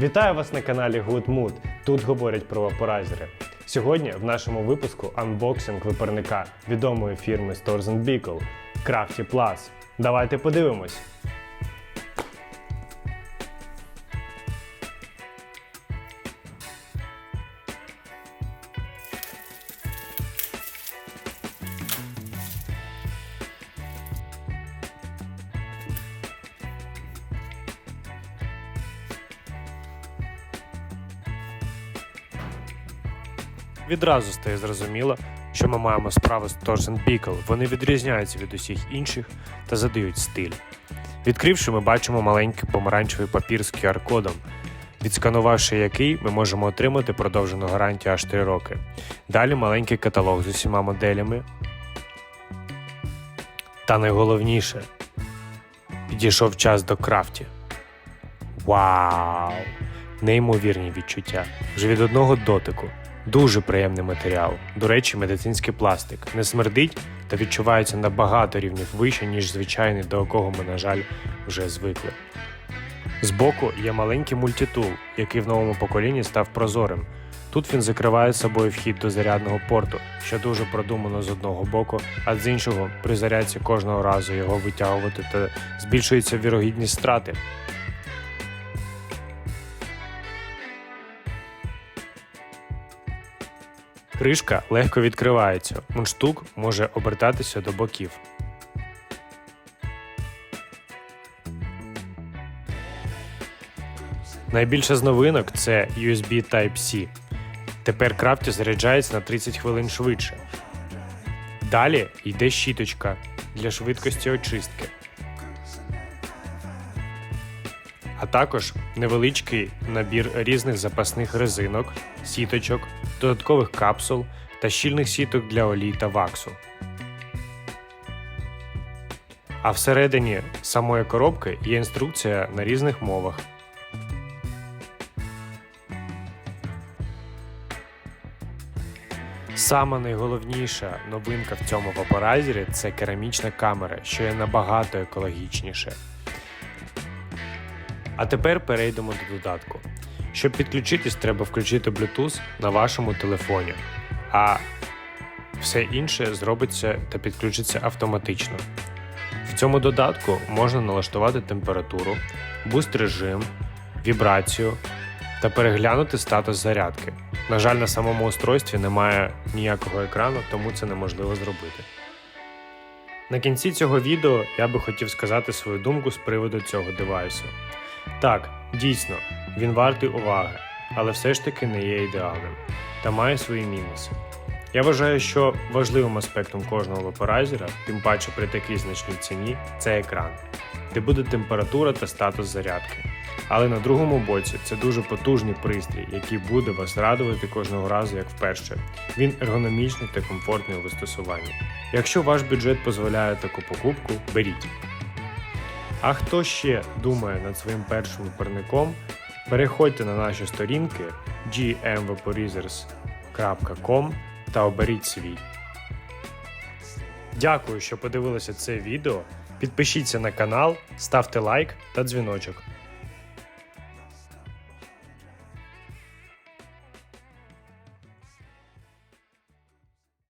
Вітаю вас на каналі Good Mood. Тут говорять про вапорайзери. Сьогодні в нашому випуску анбоксинг випарника відомої фірми Stores Beagle Crafty Plus. Давайте подивимось. Відразу стає зрозуміло, що ми маємо справу з Torsen Pickle. Вони відрізняються від усіх інших та задають стиль. Відкривши, ми бачимо маленький помаранчевий папір з QR-кодом, відсканувавши який ми можемо отримати продовжену гарантію аж 3 роки. Далі маленький каталог з усіма моделями. Та найголовніше підійшов час до крафті. Вау! Неймовірні відчуття. Вже від одного дотику. Дуже приємний матеріал. До речі, медицинський пластик не смердить та відчувається на багато рівнів вище, ніж звичайний, до якого ми, на жаль, вже звикли. Збоку є маленький мультитул, який в новому поколінні став прозорим. Тут він закриває собою вхід до зарядного порту, що дуже продумано з одного боку, а з іншого при зарядці кожного разу його витягувати та збільшується вірогідність страти. Кришка легко відкривається, мундштук може обертатися до боків. Найбільше з новинок це USB Type-C. Тепер крафті заряджається на 30 хвилин швидше. Далі йде щіточка для швидкості очистки. А також невеличкий набір різних запасних резинок, сіточок, додаткових капсул та щільних сіток для олій та ваксу. А всередині самої коробки є інструкція на різних мовах. Сама найголовніша новинка в цьому вапорайзері це керамічна камера, що є набагато екологічніше. А тепер перейдемо до додатку. Щоб підключитись, треба включити Bluetooth на вашому телефоні, а все інше зробиться та підключиться автоматично. В цьому додатку можна налаштувати температуру, буст режим, вібрацію та переглянути статус зарядки. На жаль, на самому устройстві немає ніякого екрану, тому це неможливо зробити. На кінці цього відео я би хотів сказати свою думку з приводу цього девайсу. Так, дійсно, він вартий уваги, але все ж таки не є ідеальним та має свої мінуси. Я вважаю, що важливим аспектом кожного вапорайзера, тим паче при такій значній ціні, це екран, де буде температура та статус зарядки. Але на другому боці це дуже потужний пристрій, який буде вас радувати кожного разу як вперше. Він ергономічний та комфортний у застосуванні. Якщо ваш бюджет дозволяє таку покупку, беріть. А хто ще думає над своїм першим випарником, переходьте на наші сторінки gmvaporizers.com та оберіть свій. Дякую, що подивилися це відео. Підпишіться на канал, ставте лайк та дзвіночок.